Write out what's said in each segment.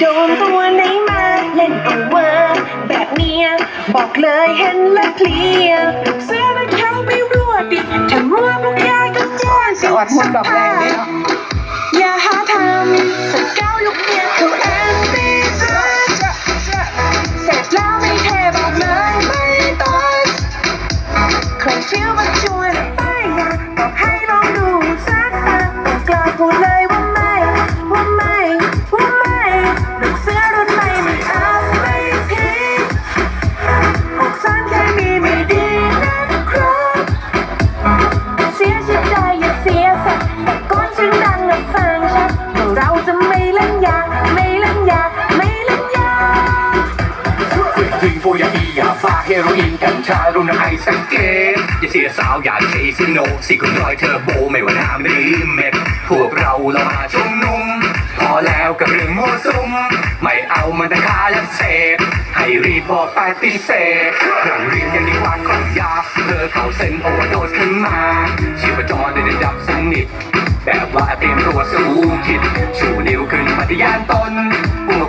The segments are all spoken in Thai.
โดนตัวไหนมาเล่นเอาเวอร์แบบเนี้ยบอกเลยเห็นและเพลียลูกเสือและเขาไม่รู้ดิถ้ามัวพวกยายก็จ้อนสวัสดีดอกแดงเนี่ยอย่าหาทำสักเก้าลูกเนี่ย เฮโรอีนกัญชารุนไอสังเกตอย่าเสียสาวอย่าเคซิโนสิคุณรอยเทอโบไม่ว่าน้ำหรือเม็ดพวกเราเรามาชุมนุมพอแล้วกับเรื่องมั่วซุมไม่เอามันตะคาและเสพให้รีบบอกปฏิเสธเรื่องเรียนยังดีกว่าของยาเธอเข้าเส้นโอเวอร์โดสขึ้นมาชีพจรได้ดับสนิทแบบว่าเตรียมตัวสู้คิดชูนิ้วขึ้นปฏิญาณตนพวก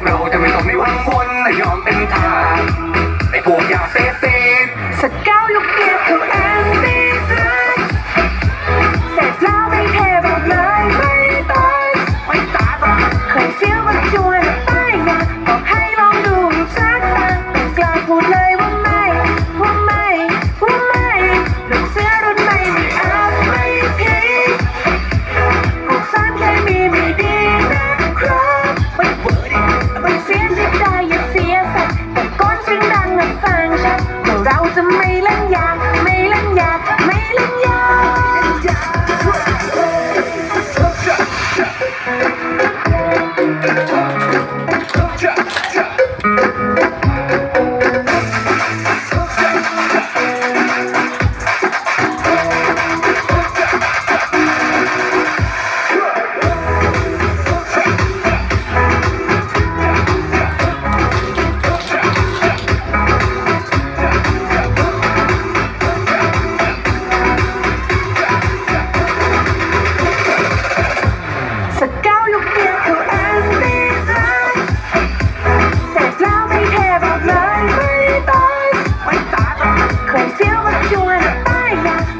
right now.